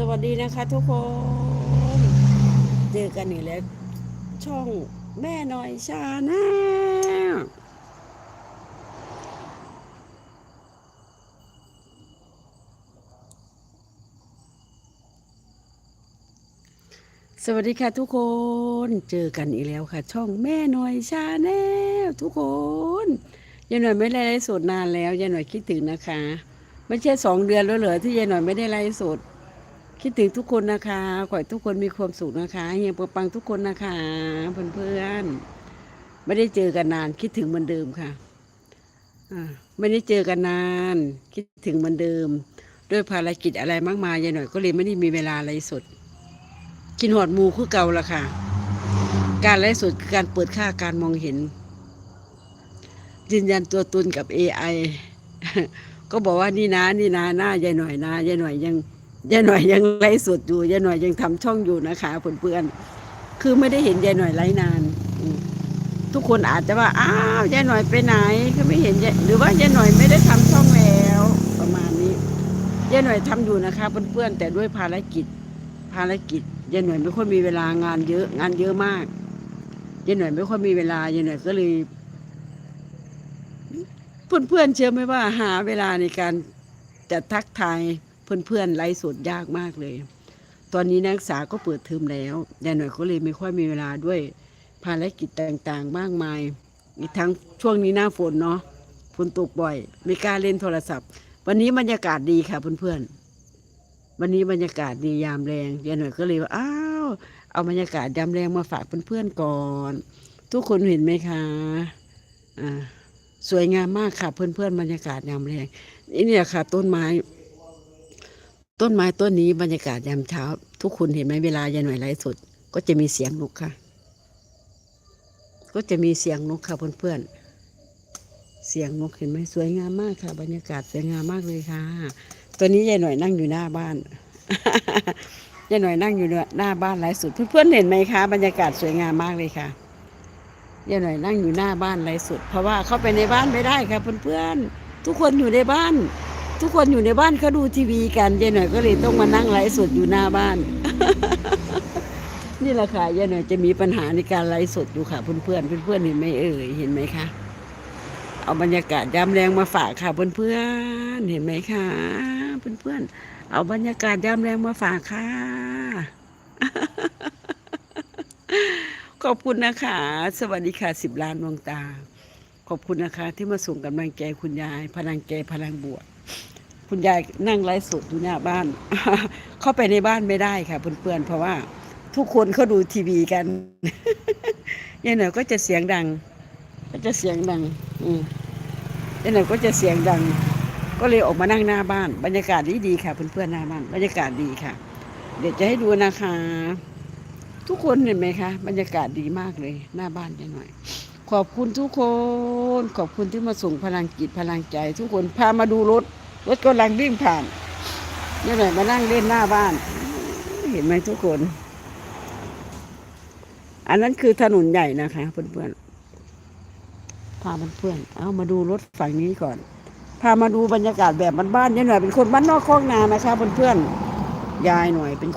สวัสดีนะคะทุกคน เจอกันอีกแล้ว ช่องแม่น้อยชาแนลสวัสดีค่ะทุกคนเจอกันอีกแล้วค่ะ ช่องแม่น้อยชาแนลทุกคนยายหน่อยไม่ได้ไลฟ์สดนานแล้วยายหน่อยคิดถึงนะคะ ไม่ใช่สองเดือนแล้วเหรอที่ยายหน่อยไม่ได้ไลฟ์สด คิดถึงทุกคนนะคะ ขอให้ทุกคนมีความสุขนะคะเฮียงปังทุกคนนะคะเพื่อนๆไม่ได้เจอกันนาน คิดถึงเหมือนเดิมค่ะอ่าไม่ได้เจอกันนาน คิดถึงเหมือนเดิม ด้วยภารกิจอะไรมากมายยายหน่อยก็เลยไม่ได้มีเวลาไลฟ์สดกินหอดมูคือเก่าละค่ะ การไลฟ์สดคือการเปิดค่าการมองเห็น ยืนยันตัวตนกับ AI ก็บอกว่านี่นะนี่นะหน้ายายหน่อยนะยายหน่อยยัง ยายหน่อยยังไลฟ์สดอยู่ยายหน่อยยังทำช่องอยู่นะคะเพื่อนๆคือไม่ได้เห็นยายหน่อยไลฟ์นาน ทุกคนอาจจะว่าอ้าวยายหน่อยไปไหนก็ไม่เห็นยายหรือว่ายายหน่อยไม่ได้ทำช่องแล้วประมาณนี้ยายหน่อยทำอยู่นะคะเพื่อนๆแต่ด้วยภารกิจ ภารกิจยายหน่อยไม่ค่อยมีเวลางานเยอะงานเยอะมากยายหน่อยไม่ค่อยมีเวลายายหน่อยก็เลยเพื่อนๆเชื่อไหมว่าหาเวลาในการจะทักทาย เพื่อนๆไลฟ์สดยากมากเลย ตอนนี้นักศึกษาก็เปิดเทอมแล้วยายหน่อยก็เลยไม่ค่อยมีเวลาด้วยภารกิจต่างๆ มากมาย อีกทั้งช่วงนี้หน้าฝนเนาะฝนตกบ่อย ไม่กล้าเล่นโทรศัพท์ วันนี้บรรยากาศดีค่ะเพื่อนๆ วันนี้บรรยากาศดียามแรงยายหน่อยก็เลยว่าอ้าวเอาบรรยากาศยามแรงมาฝากเพื่อนๆก่อน ทุกคนเห็นไหมคะอ่าสวยงามมากค่ะเพื่อนๆบรรยากาศยามแรงนี่เนี่ยค่ะ ต้นไม้ ต้นไม้ต้นนี้บรรยากาศยามเช้า ทุกคนเห็นไหมเวลายายหน่อยไลฟ์สดก็จะมีเสียงนกค่ะ ก็จะมีเสียงนกค่ะเพื่อนๆเสียงนกเห็นไหมสวยงามมากค่ะ บรรยากาศสวยงามมากเลยค่ะ ตัวนี้ยายหน่อยนั่งอยู่หน้าบ้านยายหน่อยนั่งอยู่หน้าบ้านไลฟ์สดเพื่อนๆเห็นไหมคะบรรยากาศสวยงามมากเลยค่ะยายหน่อยนั่งอยู่หน้าบ้านไรสุดเพราะว่าเข้าไปในบ้านไม่ได้ครับเพื่อนๆทุกคนอยู่ในบ้าน ทุกคนอยู่ในบ้านเขาดูทีวีกันยายหน่อยก็เลยต้องมานั่งไลฟ์สดอยู่หน้าบ้าน นี่แหละค่ะยายหน่อยจะมีปัญหาในการไลฟ์สดอยู่ค่ะเพื่อนๆเพื่อนเห็นไหมเอ่ยเห็นไหมคะเอาบรรยากาศยามแรงมาฝากค่ะเพื่อนๆเห็นไหมคะเพื่อนๆเอาบรรยากาศยามแรงมาฝากค่ะขอบคุณนะคะ สวัสดีค่ะสิบล้านดวงตา ขอบคุณนะคะ ที่มาส่งกำลังใจคุณยาย พลังใจพลังบวก คุณยายนั่งไลฟ์สดอยู่หน้าบ้าน เข้าไปในบ้านไม่ได้ค่ะเพื่อนๆเพราะว่าทุกคนเขาดูทีวีกันยายหน่อยก็จะเสียงดัง ก็จะเสียงดังอืยายหน่อยก็จะเสียงดัง ก็เลยออกมานั่งหน้าบ้าน บรรยากาศดีดีค่ะเพื่อนๆหน้าบ้านบรรยากาศดีค่ะ เดี๋ยวจะให้ดูนะคะ ทุกคนเห็นไหมคะ บรรยากาศดีมากเลย หน้าบ้านยายหน่อยขอบคุณทุกคน ขอบคุณที่มาส่งพลังจิตพลังใจ ทุกคนพามาดูรถ รถกำลังวิ่งผ่านนี่แหน่อยมานั่งเล่นหน้าบ้าน เห็นไหมทุกคน อันนั้นคือถนนใหญ่นะคะเพื่อนๆพาเพื่อนๆเอามาดูรถฝั่งนี้ก่อน พามาดูบรรยากาศแบบบ้านๆนี่หน่อยเป็นคนบ้านนอกคลองนานะคะเพื่อนๆยายหน่อยเป็น